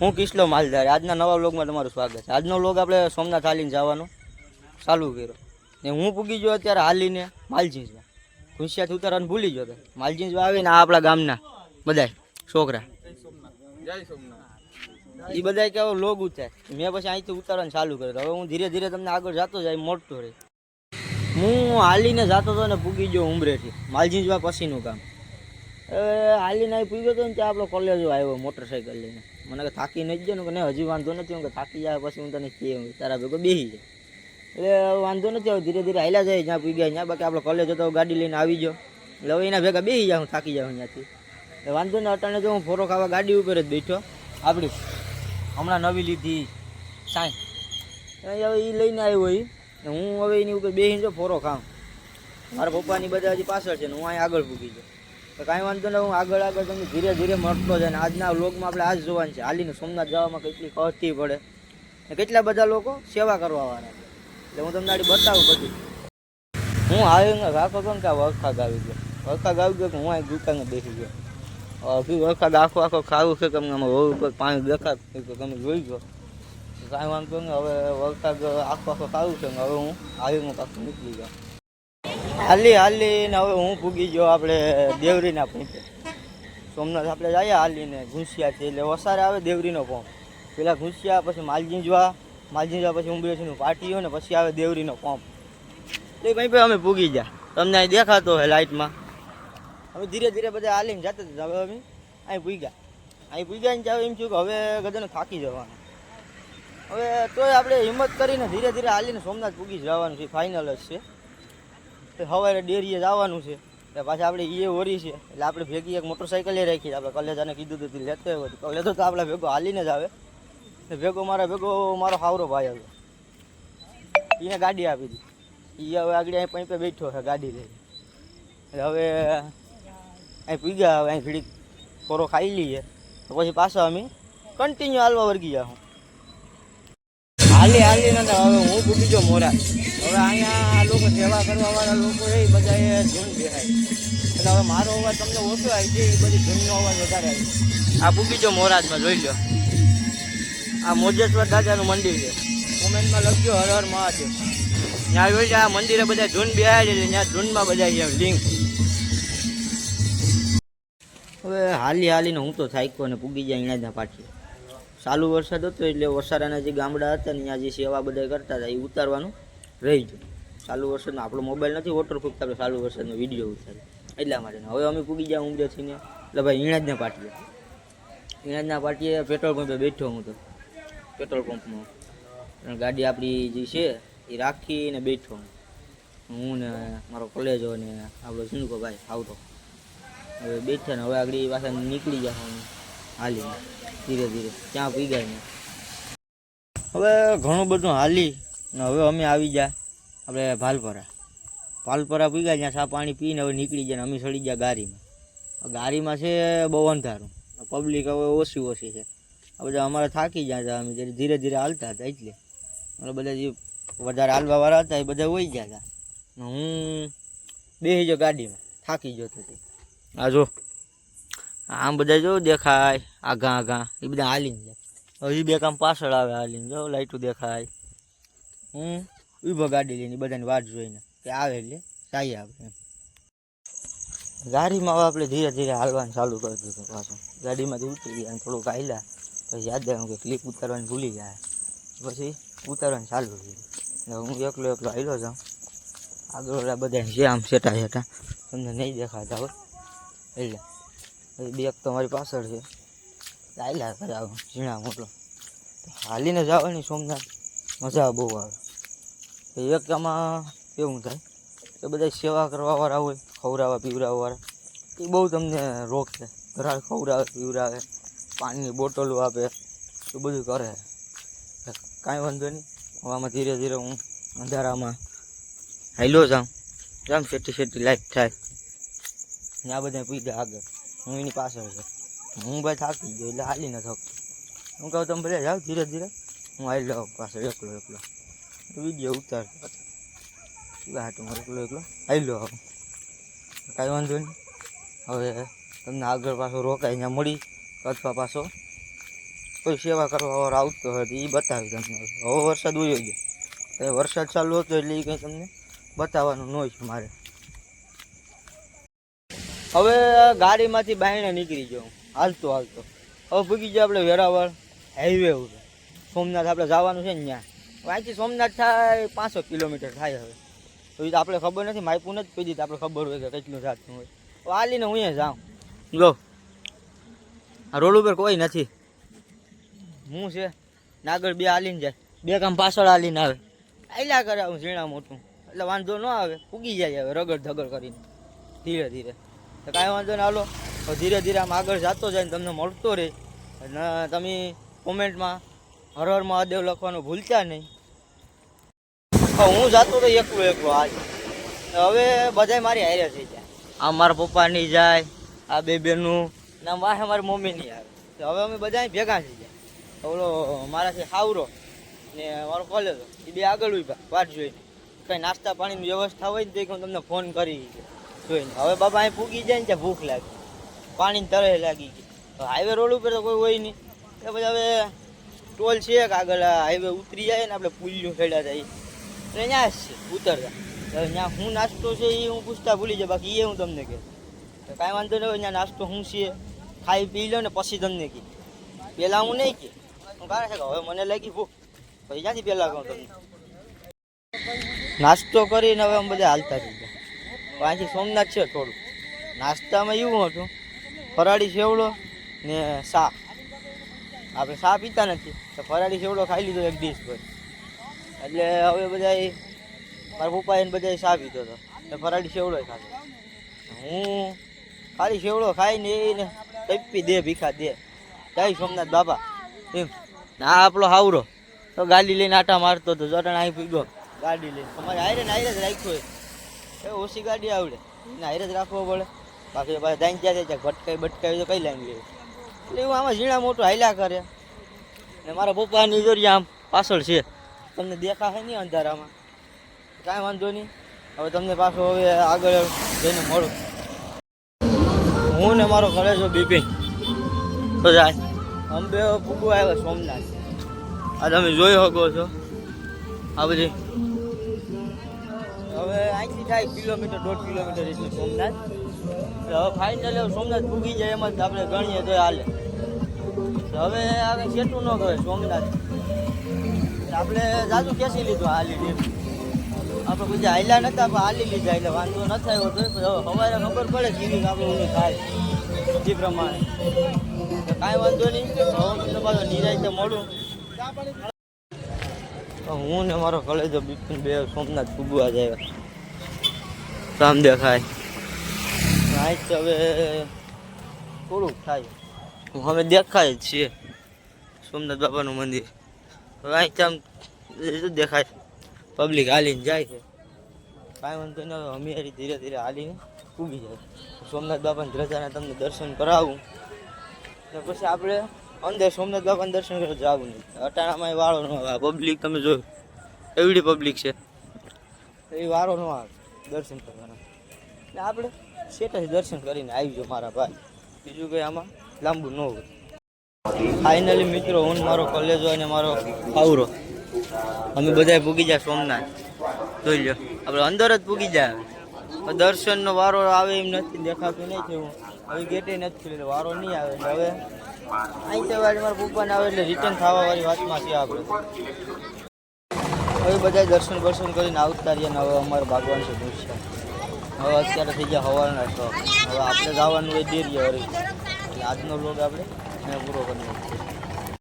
હું કિસલો માલધાર. આજના નવા વ્લોગમાં તમારું સ્વાગત છે. આજનો વ્લોગ આપણે સોમનાથ હાલીને જવાનો. ચાલુ કર્યો. ને હું પૂગી ગયો અત્યારે હાલીને માલજીંજમાં. ખુશિયાથી ઉતારવાનું ભૂલી ગયો માલજીંજમાં આવીને આ આપણા ગામના બધાય છોકરા. એ બધા કેવો લોગ ઉતાર. મેં પછી અહીંથી ઉતારવાનું ચાલુ કર્યું હવે હું ધીરે ધીરે તમને આગળ જતો જાય મોટો રહી. હું હાલીને જતો હતો ને પૂગી ગયો ઉમરેથી. માલજીંજમાં પછીનું કામ. હવે હાલીને પૂગ્યો હતો ને ત્યાં આપણો કોલેજો આવ્યો મોટરસાઇકલ લઈને. મને કે થાકી નથી જાય કે નહીં, હજી વાંધો નથી. કે, થાકી જાય, પછી હું તને કહે તારા ભેગો બેસી જાય એટલે વાંધો નથી હવે ધીરે ધીરે હાલ્યા જાય, જ્યાં પૂગ્યા ત્યાં બાકી આપણે કોલેજ હતો, ગાડી લઈને આવી જાઓ એટલે હવે એના ભેગા બેસી હું થાકી જાઉં ત્યાંથી એટલે વાંધો નહીં, અટાણે જો હું ફોરો ખાવા ગાડી ઉપર જ બેઠો. આપણી હમણાં નવી લીધી. સાંઈ. હવે એ લઈને આવ્યો એ હું હવે એની ઉપર બેસીને જો ફોરો ખાઉં. મારા પપ્પાની બધા હજી પાછળ છે ને, હું અહીં આગળ પૂગી ગયો. તો કાંઈ વાંધો નહીં, હું આગળ આગળ તમને ધીરે ધીરે મળતો જાય ને આજના વ્લોગમાં આપણે આજ જોવાનું છે. હાલીને સોમનાથ જવામાં કેટલી ખર્ચી પડે ને કેટલા બધા લોકો સેવા કરવાવાળા એટલે હું તમને આડી બતાવું બધું. હું આવીને રાખો હતો ને કે આ વરસાદ આવી ગયો. વરસાદ આવી ગયો કે હું અહીં દુકાને બેસી ગયો. હજી વરસાદ આખો આખો ખાવું છે તમને અમે રોડ ઉપર પાણી દેખાતું તો તમે જોઈ ગયો કાંઈ વાંધો નહીં, હવે વરસાદ આખો આખો સારું છે ને હવે હું આવીને પાછું નીકળી ગયો હાલી હાલી, ને હવે હું પૂગી ગયો આપણે દેવરીના પંપે સોમનાથ આપણે જઈએ હાલીને ઘૂંસિયાથી, એટલે વસારે આવે દેવરીનો પંપ પેલા ઘૂંસિયા, પછી માલજીંજવા માલજીંજવા પછી ઉંબરેસીનું પાટીઓ ને પછી આવે દેવરીનો પંપ. એ ભાઈ પણ અમે પૂગી ગયા. તમને અહીં દેખાતો હોય લાઇટમાં. હવે ધીરે ધીરે બધા હાલીને જતા હતા હવે અમે અહીં પૂગ્યા અહીં પૂગ્યા ને ત્યાં એમ થયું કે હવે ગધાને થાકી જવાનું. હવે તોય આપણે હિંમત કરીને ધીરે ધીરે હાલીને સોમનાથ પૂગી જવાનું છે ફાઇનલ જ છે. સવારે ડેરીએ જવાનું છે. એટલે પાછા આપણે એ ઓરી છે. એટલે આપણે ભેગી એક મોટરસાઇકલ રાખી આપણે કલેજાને કીધું હતું લેતો આવ્યો હતો કલેજો તો આપણે ભેગો હાલીને જ આવે. ને ભેગો મારા, ભેગો મારો હાવરો ભાઈ આવ્યો. એને ગાડી આપી દીધી. એ હવે આગળ અહીં પૈપે બેઠો છે ગાડી લઈ એટલે હવે અહીં પી ગયા હવે અહીં ઘડીક કોરો ખાઈ લઈએ. પછી પાછા અમે કન્ટિન્યુ હાલવા વર્ગી જાઉં હાલી હાલી, ને હવે હું ભૂગી ગયો મોરા. હવે અહીંયા આ લોકો સેવા કરવા વાળા લોકો એ બધા એ ધૂન દેખાય એટલે હવે મારો અવાજ તમને ઓછો આવી છે એ બધી ધૂનનો અવાજ વધારે આવી આ ભૂગી ગયો મોરાજમાં, જોઈ લો આ મોજેશ્વર દાદાનું મંદિર છે. કોમેન્ટમાં લખજો, હર હર મહાદેવ. ત્યાં જોઈ આ મંદિરે બધા ધૂન બેહાય છે ત્યાં ધૂનમાં બધા છે લિંક હવે હાલી, હાલીને હું તો થાક્યો અને પૂગી જાય અહીંયા પાછી. ચાલુ વરસાદ હતો એટલે વસારાના જે ગામડા હતા ને ત્યાં જે સેવા બધા કરતા હતા, એ ઉતારવાનું રહી ગયું. ચાલુ વરસાદનો આપણો મોબાઈલ નથી વોટરપ્રૂફ આપણે ચાલુ વરસાદનો વીડિયો ઉતારે એટલા માટે હવે અમે પૂગી ગયા ઉમરેથી થઈને. એટલે ભાઈ ઈણાજના પાટીએ ઈણાજના પાટીએ પેટ્રોલ પંપે બેઠો હું તો. પેટ્રોલ પંપમાં ગાડી આપણી જે છે, એ રાખીને બેઠો હું. હું ને મારો કોલેજો ને આપણો સિંધુકો ભાઈ આવતો. હવે બેઠા ને હવે આગળ પાછા નીકળી હું. હાલીને ધીરે ધીરે. ત્યાં પી ગયા ને હવે ઘણું બધું હાલી ને હવે અમે આવી ગયા. આપણે ભાલપરા. ભાલપરા પી ગયા જ્યાં સા પાણી પીને હવે નીકળી ગયા ને અમે સડી ગયા ગાડીમાં ગાડીમાં છે બહુ અંધારું. પબ્લિક હવે ઓછી ઓછી છે. આ બધા અમારે થાકી ગયા હતા. અમે જ્યારે ધીરે ધીરે હાલતા હતા એટલે. એટલે બધા જે વધારે હાલવા વાળા હતા એ બધા વહી ગયા હતા. હું બેસી ગયો ગાડીમાં. થાકી ગયો હતો તે. આ જો. આમ બધા જો દેખાય, આઘા આઘા, એ બધા હાલીને જાય. હજી બે કામ પાછળ આવે હાલીને, જો લાઈટું દેખાય. હું ઊભો ગાડી લઈને બધાની વાટ જોઈને કે આવે એટલે જાય આપણે એમ. ગાડીમાં હવે આપણે ધીરે ધીરે હાલવાનું ચાલુ કરી દીધું પાછું. ગાડીમાંથી ઉતરી ગયા થોડુંક હાલ્યા. પછી યાદ આવ્યું કે ક્લિપ ઉતારવાની ભૂલી જાય પછી ઉતારવાનું ચાલુ કર્યું હું એકલો એકલો હાલ્યો જાઉં. આગળ બધા છે આમ સેટા સેટા તમને નહીં દેખાતા હોય એટલે બેગ તો મારી પાછળ છે. ચાલ્યા કરે આવું ઝીણા મોટો. હાલીને જવાની સોમનાથ. મજા બહુ આવે. એક આમાં એવું થાય? કે બધા સેવા કરવાવાળા હોય, ખવડાવવા પીવડાવવાવાળા એ બહુ તમને રોકે ઘરાળ ખવડાવે, પીવડાવે, પાણીની બોટલો આપે, એ બધું કરે. કાંઈ વાંધો નહીં. આમાં ધીરે ધીરે હું અંધારામાં હાઈલો જાઉં. જામ સેટી સેટી લાઈટ થાય. ત્યાં બધા પી આગળ. હું એની પાછળ છું. હું ભાઈ થાકી ગયો એટલે હાલી ન થકતો હું કહું તમે ભલે જાઓ ધીરે ધીરે. હું હાલી લઉં પાછળ એકલો એકલો. વીડિયો ઉતાર. હા તો મારે એકલો એકલો? હાલી લો કાંઈ વાંધો નહીં. હવે તમને આગળ પાછો રોકાય ત્યાં મળી અથવા પાછો કોઈ સેવા કરવા આવતો હોય તો એ બતાવી તમને હવે. વરસાદ ઉયો ગયો. હવે વરસાદ ચાલુ હતો એટલે એ કંઈ તમને બતાવવાનું ન હોય મારે. હવે ગાડીમાંથી બાયણે નીકળી ગયો હાલતો હાલતો. હવે ભૂગી જાય આપણે વેરાવળ. હાઈવે ઉપર. સોમનાથ આપણે જવાનું છે ને ત્યાં. વાંચી સોમનાથ થાય પાંચસો કિલોમીટર થાય હવે. તો આપણે ખબર નથી માયપું નથી પીધી આપણે ખબર હોય કે કેટલું જાતનું હોય. તો હાલીને હું અહીંયા જાઉં. જો. આ રોડ ઉપર કોઈ નથી. હું છે? નાગર બે હાલીને જાય. બે કામ પાછળ હાલીને આવે. આયલા કરે હું ઝીણા મોટું. એટલે વાંધો ન આવે. ઉગી જાય હવે, રગડ ધગડ કરીને. ધીરે ધીરે. તો કાંઈ વાંધો ને હાલો. ધીરે ધીરે આમ આગળ જતો જાય ને તમને મળતો રહે. અને તમે કોમેન્ટમાં હર હર મહાદેવ લખવાનું ભૂલતા નહીં. હું જતો તો એકલો એકલો આજ. હવે બધાય મારી હારે થઈ જાય. આ મારા પપ્પા નહીં જાય, આ બે બેનું. ના વાહે મારી મમ્મી નહીં આવે. તો હવે અમે બધા ભેગા થઈ જાય. ઓલો મારાથી હાવરો ને મારો કોલેજો, એ બે આગળ ઊભા વાત જોઈને. કંઈ નાસ્તા પાણીની વ્યવસ્થા હોય ને તો હું તમને ફોન કરી જોઈને હવે બાબા અહીં પૂગી જાય ને ત્યાં ભૂખ લાગી. પાણીની તરે લાગી ગઈ. હાઈવે રોડ ઉપર તો કોઈ હોય નહીં. એટલે પછી હવે ટોલ છે કે આગળ હાઈવે ઉતરી જાય ને આપણે પુલિયું ખેડા જાય એટલે ત્યાં જ છે, ઉતરતા. હવે ત્યાં શું નાસ્તો છે એ હું પૂછતા ભૂલી જાય, બાકી એ હું તમને કહે. કાંઈ વાંધો નહીં હોય ત્યાં નાસ્તો શું છે, ખાઈ પી લો ને પછી તમને કહે. પહેલાં હું નહીં કહે. હું કારણ છે કે હવે મને લાગી ભૂખ. પછી ક્યાંથી પહેલાં કહું તમને? નાસ્તો કરીને હવે અમે બધા હાલતા ગયા અહીંથી સોમનાથ છે થોડું. નાસ્તામાં એવું હતું, ફરાળી સેવડો ને સા આપણે સા પીતા નથી, તો ફરાળી સેવડો ખાઈ લીધો એક ડીશ પર એટલે હવે બધા મારા પપ્પાએ બધા સા પીધો હતો. ને ફરાળી સેવડો ખાધો. હું ખાલી સેવડો ખાઈને એને તપી દે, ભીખા દે. જય સોમનાથ બાપા. એમ. ના આપણો હાવરો. તો ગાડી લઈને આટા મારતો હતો. જટણ અહીં પીગો ગાડી લઈને. તમારે આયરે ને આયરે જ રાખ્યો એ ઓછી ગાડી આવડે. એને હારે જ રાખવો પડે. બાકી પાછા દાઈને ત્યાં ત્યાં ભટકાઈ ભટકાવી તો કઈ લાઈન લે એટલે એવું આમાં ઝીણા મોટું હાલ્યા કરે. ને મારા પપ્પાની જોરી આમ પાછળ છે. તમને દેખાશે નહીં અંધારામાં. કાંઈ વાંધો નહીં. હવે તમને પાછો હવે આગળ જઈને મળું. હું ને મારો કલેજો બિપિન તો જાય. અંબે ફૂગું આવ્યો સોમનાથ. આ તમે જોઈ શકો છો. આ બધી હવે અહીંથી થાય કિલોમીટર, દોઢ કિલોમીટર એટલું સોમનાથ. એટલે હવે ફાઇનલ સોમનાથ પૂગી જાય એમાં જ આપણે ગણીએ તો હાલે. હવે આગળ સેટું ન કરે સોમનાથ. આપણે જાજુ કેસી લીધું હાલી લીધું આપણે બધા હાલ્યા નતા, પણ હાલી લીધા એટલે વાંધો ન થયો તો. હવે સવારે ખબર પડે જીવી આપણે ઊંધું થાય જે પ્રમાણે. કાંઈ વાંધો નહીં. હવે મને પાછો નિરાય તો હું ને મારો કલેજો બિપિન બે સોમનાથ ફૂગવા જાય સામ દેખાય. રાઈટ હવે થોડુંક થાય. હવે દેખાય જ છીએ. સોમનાથ બાપાનું મંદિર. અહીંથી આમ દેખાય. પબ્લિક હાલીને જાય છે. કાંઈ વાંધો હવે અમે ધીરે ધીરે હાલીને ઉગી જાય. સોમનાથ બાપાની ધ્રજાના તમને દર્શન કરાવું. ને પછી આપણે અંદર સોમનાથ બાપાના દર્શન કરવા જવું નહીં અટાણામાં વાળો ન આવે. પબ્લિક તમે જોયું. એવડી પબ્લિક છે. એ વારો ન આવે. દર્શન કરવાના. એટલે આપણે સેટ જ દર્શન કરીને આવી મારા ભાઈ. બીજું કંઈ આમાં લાંબુ ન હોય. ફાઇનલી મિત્રો, હું મારો કોલેજો અને મારો આવરો અમે બધા પૂગી જાય સોમનાથ. જોઈ લો આપણે અંદર જ પૂગી જાય. દર્શનનો વારો આવે એમ નથી દેખાતું નહીં થયું. હવે ગેટે નથી વારો નહીં આવે. એટલે હવે અહીં તો મારા પપ્પાને આવે એટલે રિટર્ન થવાવાળી વાતમાં છે આપણે. હવે બધા દર્શન દર્શન કરીને આવતા રહ્યા હવે અમારે ભગવાન છે દૃશ્ય હવે અત્યારે થઈ ગયા હવાના છ. હવે આપણે જવાનું હોય દેરીએ વળી આજનો લોગ આપણે પૂરો કરી